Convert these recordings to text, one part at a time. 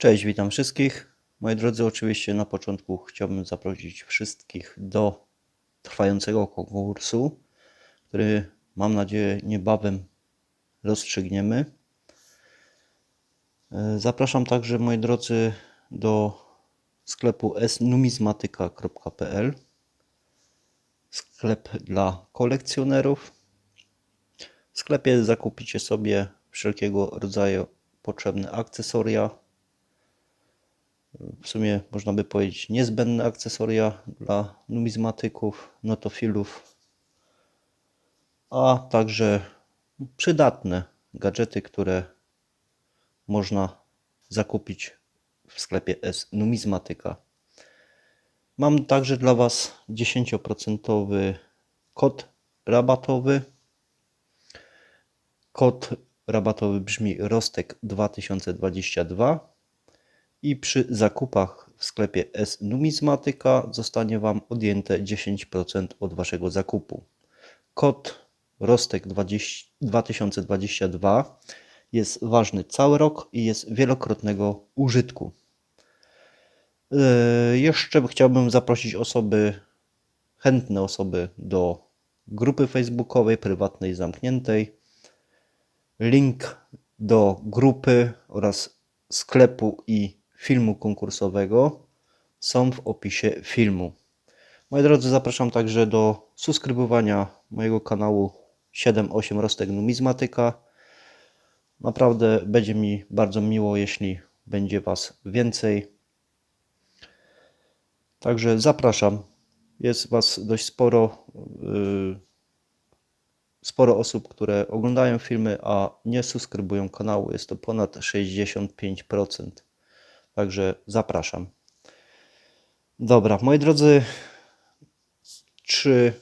Cześć, witam wszystkich. Moi drodzy, oczywiście na początku chciałbym zaprosić wszystkich do trwającego konkursu, który mam nadzieję niebawem rozstrzygniemy. E, Zapraszam także, moi drodzy, do sklepu snumizmatyka.pl Sklep dla kolekcjonerów. W sklepie zakupicie sobie wszelkiego rodzaju potrzebne akcesoria, w sumie można by powiedzieć niezbędne akcesoria dla numizmatyków, notofilów, a także przydatne gadżety, które można zakupić w sklepie S Numizmatyka. Mam także dla Was 10% kod rabatowy. Kod rabatowy brzmi Rostek 2022 i przy zakupach w sklepie S Numizmatyka zostanie Wam odjęte 10% od Waszego zakupu. Kod Rostek 20, 2022 jest ważny cały rok i jest wielokrotnego użytku. Yy, Jeszcze chciałbym zaprosić osoby, chętne osoby do grupy facebookowej, prywatnej, zamkniętej. Link do grupy oraz sklepu i filmu konkursowego są w opisie filmu. Moi drodzy, zapraszam także do subskrybowania mojego kanału 7-8 Rostek Numizmatyka. Naprawdę będzie mi bardzo miło, jeśli będzie Was więcej. Także zapraszam. Jest Was dość sporo. Yy, sporo osób, które oglądają filmy, a nie subskrybują kanału. Jest to ponad 65%. Także zapraszam. Dobra, moi drodzy, czy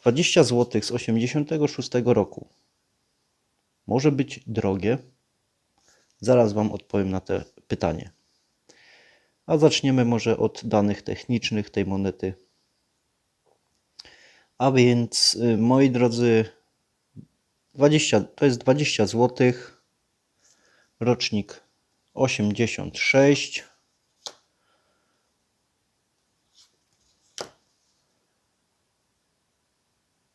20 zł z 86 roku może być drogie? Zaraz Wam odpowiem na to pytanie. A zaczniemy może od danych technicznych tej monety. A więc, y, moi drodzy, 20, to jest 20 zł, rocznik 86.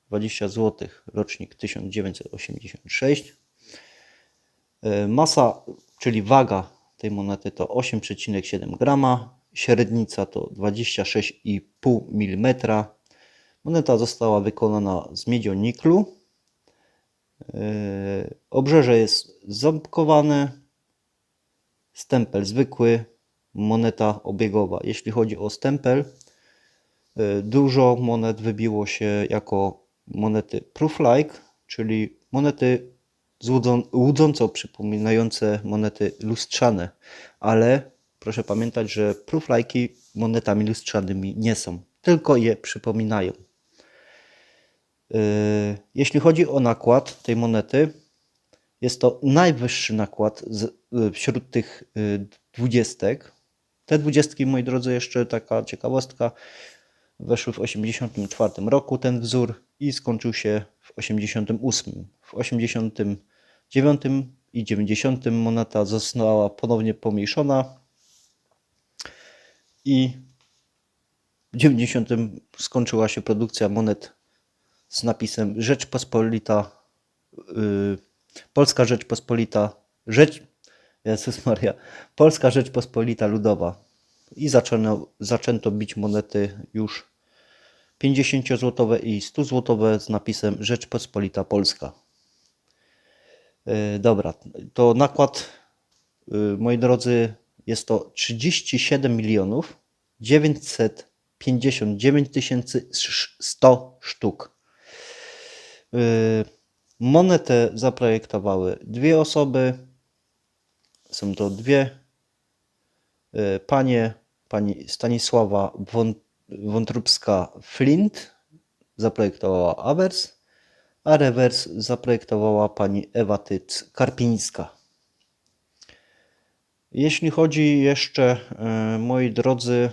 Dwadzieścia zł, rocznik 1986. E, Masa, czyli waga tej monety to 8,7 grama, średnica to 26,5 mm. Moneta została wykonana z miedzioniklu. Yy, Obrzeże jest ząbkowane, stempel zwykły, moneta obiegowa. Jeśli chodzi o stempel, yy, dużo monet wybiło się jako monety proof-like, czyli monety złudzą, łudząco przypominające monety lustrzane, ale proszę pamiętać, że proof-like'i monetami lustrzanymi nie są, tylko je przypominają. Yy, Jeśli chodzi o nakład tej monety, jest to najwyższy nakład z, yy, wśród tych yy, dwudziestek. Te dwudziestki, moi drodzy, jeszcze taka ciekawostka, weszły w 1984 roku ten wzór i skończył się w 1988. W 1989 i 90 moneta została ponownie pomniejszona i w 90 skończyła się produkcja monet z napisem Rzeczpospolita, yy, Polska Rzeczpospolita, Rzecz, Jezus Maria, Polska Rzeczpospolita Ludowa. I zaczęto, zaczęto bić monety już 50-złotowe i 100-złotowe z napisem Rzeczpospolita Polska. Yy, dobra, to nakład, yy, moi drodzy, jest to 37 milionów 959 100 sztuk. Yy, Monetę zaprojektowały dwie osoby. Są to dwie yy, panie. Pani Stanisława Wąt- Wątróbska-Flint zaprojektowała awers, a rewers zaprojektowała pani Ewa Tyc-Karpińska. Jeśli chodzi jeszcze, yy, moi drodzy,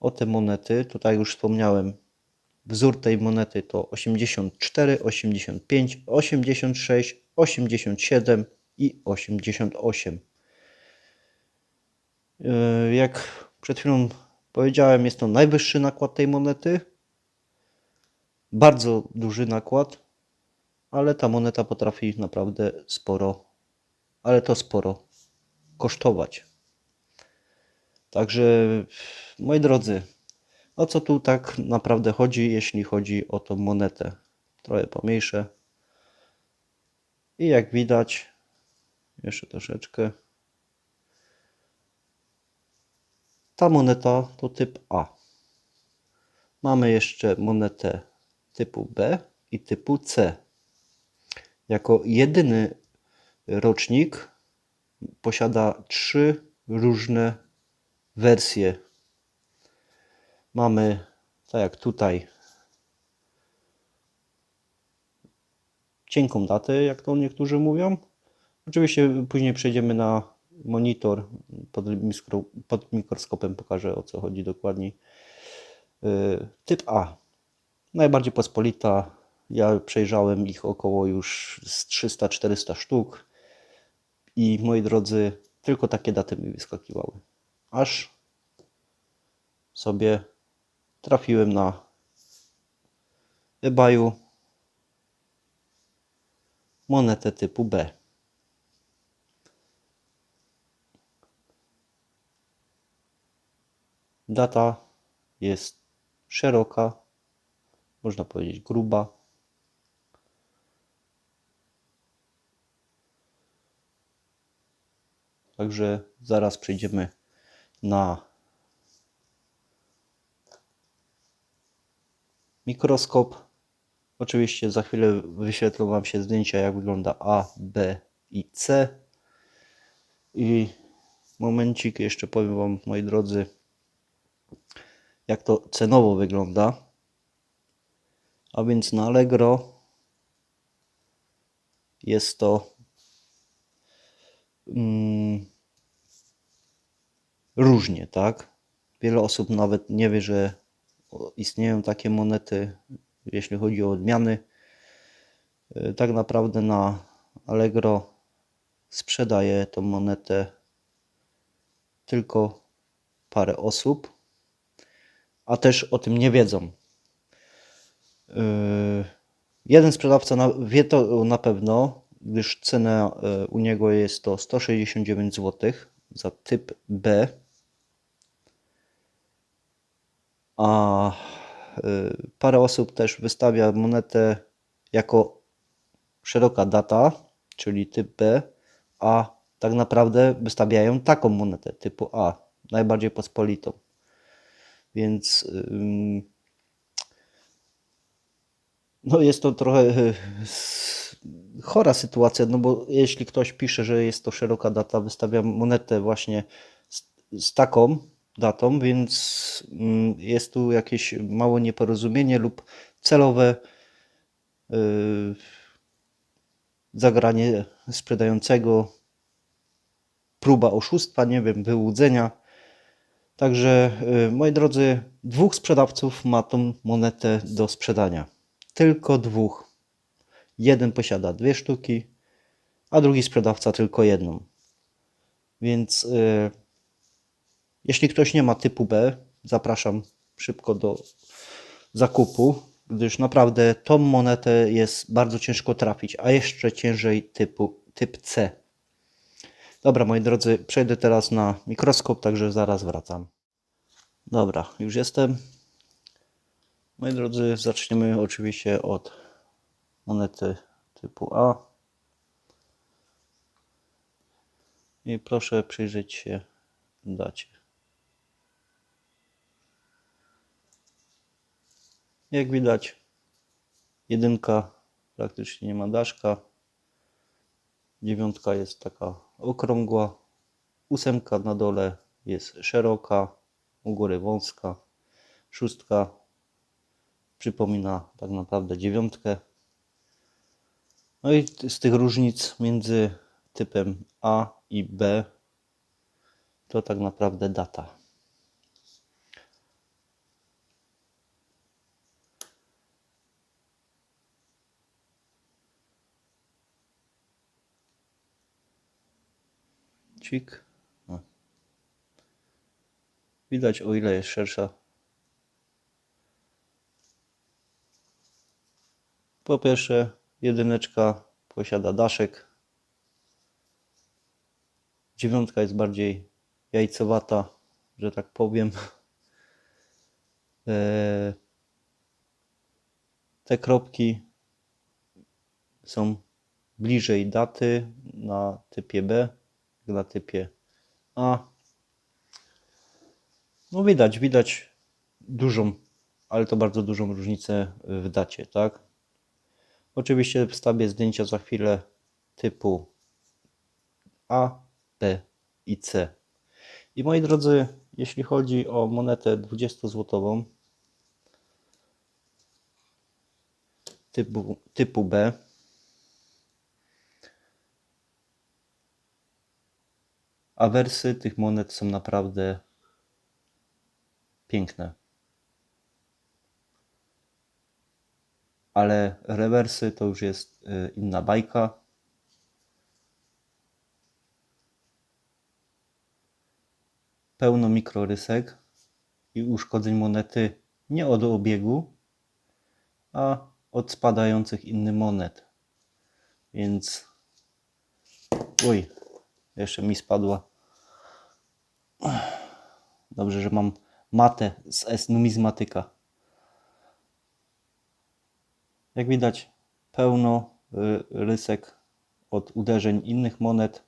o te monety, tutaj już wspomniałem, Wzór tej monety to 84, 85, 86, 87 i 88. Yy, Jak przed chwilą powiedziałem, jest to najwyższy nakład tej monety. Bardzo duży nakład, ale ta moneta potrafi naprawdę sporo, ale to sporo kosztować. Także, moi drodzy, o co tu tak naprawdę chodzi, jeśli chodzi o tą monetę? Trochę pomniejsze. I jak widać, jeszcze troszeczkę. Ta moneta to typ A. Mamy jeszcze monetę typu B i typu C. Jako jedyny rocznik posiada trzy różne wersje. Mamy, tak jak tutaj, cienką datę, jak to niektórzy mówią. Oczywiście później przejdziemy na monitor pod, mikro, pod mikroskopem, pokażę o co chodzi dokładniej. Yy, Typ A. Najbardziej pospolita. Ja przejrzałem ich około już z 300-400 sztuk. I moi drodzy, tylko takie daty mi wyskakiwały. Aż sobie trafiłem na eBayu monetę typu B. Data jest szeroka, można powiedzieć gruba. Także zaraz przejdziemy na mikroskop. Oczywiście za chwilę wyświetlą Wam się zdjęcia, jak wygląda A, B i C. I momencik jeszcze powiem Wam, moi drodzy, jak to cenowo wygląda. A więc na Allegro jest to mm, różnie, tak? Wiele osób nawet nie wie, że istnieją takie monety, jeśli chodzi o odmiany. Y, Tak naprawdę na Allegro sprzedaje tą monetę tylko parę osób, a też o tym nie wiedzą. Yy, Jeden sprzedawca wie to na pewno, gdyż cena yy, u niego jest to 169 zł za typ B. A yy, parę osób też wystawia monetę jako szeroka data, czyli typ B, a tak naprawdę wystawiają taką monetę typu A, najbardziej pospolitą. Więc no jest to trochę s- chora sytuacja, no bo jeśli ktoś pisze, że jest to szeroka data, wystawia monetę właśnie z, z taką datą, więc mm, jest tu jakieś małe nieporozumienie lub celowe yy, zagranie sprzedającego, próba oszustwa, nie wiem, wyłudzenia. Także, y, moi drodzy, dwóch sprzedawców ma tą monetę do sprzedania. Tylko dwóch. Jeden posiada dwie sztuki, a drugi sprzedawca tylko jedną. Więc y, jeśli ktoś nie ma typu B, zapraszam szybko do zakupu, gdyż naprawdę tą monetę jest bardzo ciężko trafić, a jeszcze ciężej typu typ C. Dobra, moi drodzy, przejdę teraz na mikroskop, także zaraz wracam. Dobra, już jestem. Moi drodzy, zaczniemy oczywiście od monety typu A. I proszę przyjrzeć się dacie. Jak widać, jedynka praktycznie nie ma daszka. Dziewiątka jest taka okrągła. Ósemka na dole jest szeroka, u góry wąska. Szóstka przypomina tak naprawdę dziewiątkę. No i z tych różnic między typem A i B to tak naprawdę data. Momencik. O. Widać o ile jest szersza. Po pierwsze, jedyneczka posiada daszek. Dziewiątka jest bardziej jajcowata, że tak powiem. Eee, Te kropki są bliżej daty na typie B, na typie A. No widać, widać dużą, ale to bardzo dużą różnicę w dacie, tak? Oczywiście wstawię zdjęcia za chwilę typu A, B i C. I moi drodzy, jeśli chodzi o monetę 20-złotową typu, typu B, awersy tych monet są naprawdę piękne. Ale rewersy to już jest y, inna bajka. Pełno mikrorysek i uszkodzeń monety nie od obiegu, a od spadających innych monet. Więc. Oj, jeszcze mi spadła. Dobrze, że mam matę z S numizmatyka. Jak widać, pełno y, rysek od uderzeń innych monet.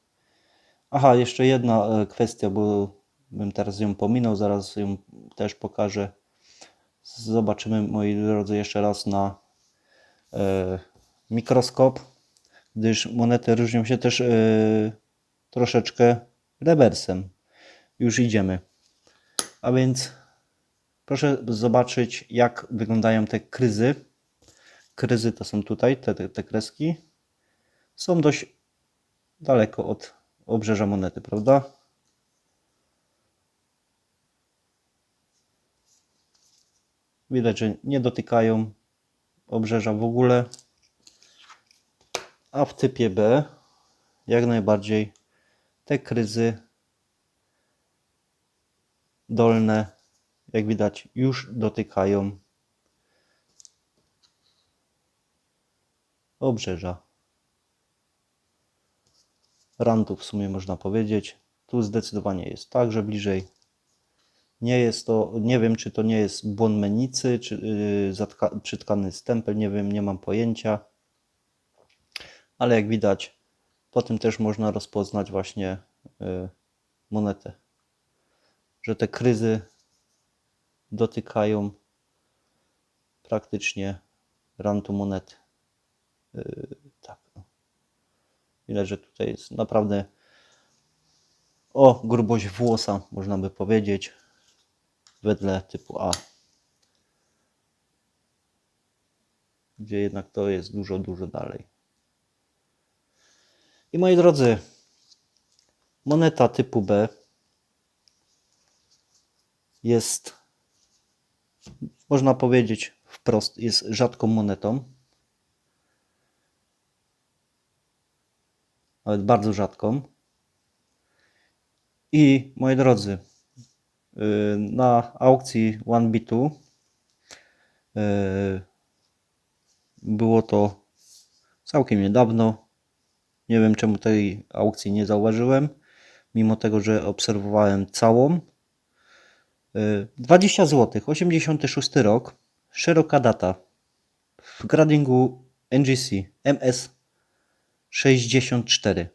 Aha, jeszcze jedna y, kwestia, bo bym teraz ją pominął, zaraz ją też pokażę. Zobaczymy, moi drodzy, jeszcze raz na e, mikroskop, gdyż monety różnią się też e, troszeczkę rewersem. Już idziemy. A więc proszę zobaczyć, jak wyglądają te kryzy. Kryzy to są tutaj, te, te, kreski. Są dość daleko od obrzeża monety, prawda? Widać, że nie dotykają obrzeża w ogóle. A w typie B jak najbardziej te kryzy dolne, jak widać, już dotykają obrzeża. Rantu w sumie można powiedzieć. Tu zdecydowanie jest także bliżej. Nie jest to, nie wiem czy to nie jest błąd czy yy, zatka, przytkany stempel, nie wiem, nie mam pojęcia. Ale jak widać, po tym też można rozpoznać właśnie yy, monetę. Że te kryzy dotykają praktycznie rantu monety. Yy, tak. no. Widać, że tutaj jest naprawdę o grubość włosa, można by powiedzieć, wedle typu A. Gdzie jednak to jest dużo, dużo dalej. I moi drodzy, moneta typu B jest, można powiedzieć wprost, jest rzadką monetą. Nawet bardzo rzadką. I moi drodzy, yy, na aukcji 1B2 yy, było to całkiem niedawno. Nie wiem czemu tej aukcji nie zauważyłem, mimo tego, że obserwowałem całą. Yy, 20 zł, 86 rok, szeroka data w gradingu NGC MS 64.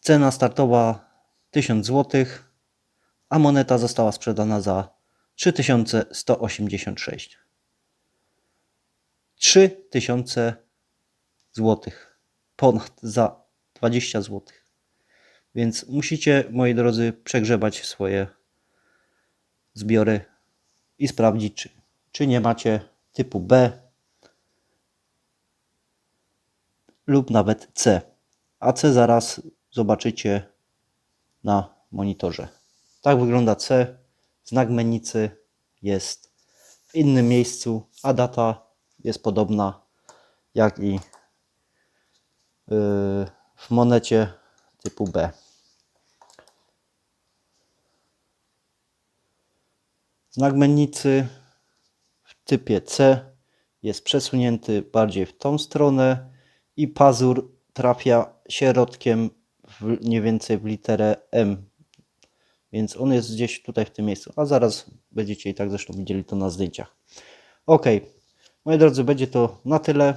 Cena startowa 1000 zł, a moneta została sprzedana za 3186. 3000 zł. Ponad za 20 zł. Więc musicie, moi drodzy, przegrzebać swoje zbiory i sprawdzić, czy, czy nie macie typu B lub nawet C. A C zaraz zobaczycie na monitorze. Tak wygląda C. Znak menicy jest w innym miejscu, a data jest podobna jak i w monecie typu B. Znak mennicy w typie C jest przesunięty bardziej w tą stronę i pazur trafia środkiem w, mniej więcej w literę M. Więc on jest gdzieś tutaj w tym miejscu. A zaraz będziecie i tak zresztą widzieli to na zdjęciach. Ok, moi drodzy, będzie to na tyle.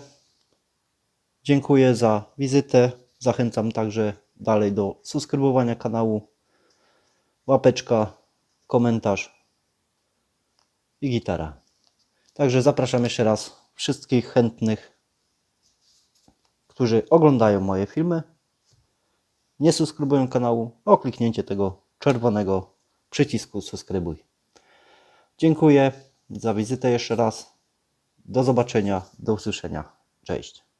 Dziękuję za wizytę. Zachęcam także dalej do subskrybowania kanału. Łapeczka, komentarz i gitara. Także zapraszam jeszcze raz wszystkich chętnych, którzy oglądają moje filmy, nie subskrybują kanału, o kliknięcie tego czerwonego przycisku subskrybuj. Dziękuję za wizytę jeszcze raz. Do zobaczenia, do usłyszenia. Cześć.